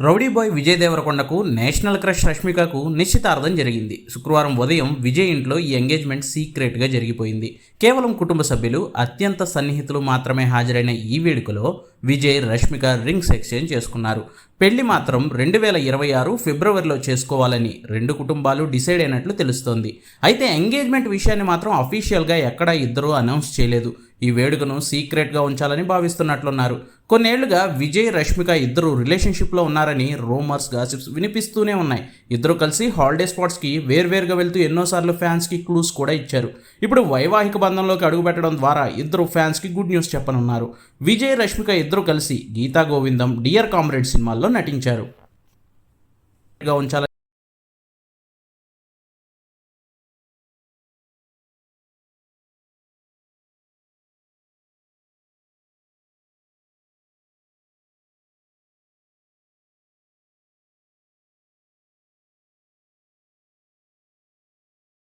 Rowdy boy Vijay దేవరకొండకు national crush రష్మికకు నిశ్చితార్థం జరిగింది. శుక్రవారం ఉదయం విజయ్ ఇంట్లో ఈ ఎంగేజ్మెంట్ సీక్రెట్గా జరిగిపోయింది. కేవలం కుటుంబ సభ్యులు అత్యంత సన్నిహితులు మాత్రమే హాజరైన ఈ వేడుకలో విజయ్ రష్మిక రింగ్స్ ఎక్స్చేంజ్ చేసుకున్నారు. పెళ్ళి మాత్రం రెండు వేల ఇరవై ఆరు ఫిబ్రవరిలో చేసుకోవాలని రెండు కుటుంబాలు డిసైడ్ అయినట్లు తెలుస్తోంది. అయితే ఎంగేజ్మెంట్ విషయాన్ని మాత్రం అఫీషియల్గా ఎక్కడా ఇద్దరూ అనౌన్స్ చేయలేదు. ఈ వేడుకను సీక్రెట్గా ఉంచాలని భావిస్తున్నట్లున్నారు. కొన్నేళ్ళుగా విజయ్ రష్మిక ఇద్దరు రిలేషన్షిప్లో ఉన్నారని రూమర్స్ గాసిప్స్ వినిపిస్తూనే ఉన్నాయి. ఇద్దరు కలిసి హాలిడే స్పాట్స్కి వేర్వేరుగా వెళ్తూ ఎన్నోసార్లు ఫ్యాన్స్కి క్లూస్ కూడా ఇచ్చారు. ఇప్పుడు వైవాహిక బంధంలోకి అడుగుపెట్టడం ద్వారా ఇద్దరు ఫ్యాన్స్కి గుడ్ న్యూస్ చెప్పనున్నారు. విజయ్ రష్మిక ఇద్దరు కలిసి గీతా గోవిందం డియర్ కామ్రేడ్ సినిమాల్లో నటించారు. ఉంచాలి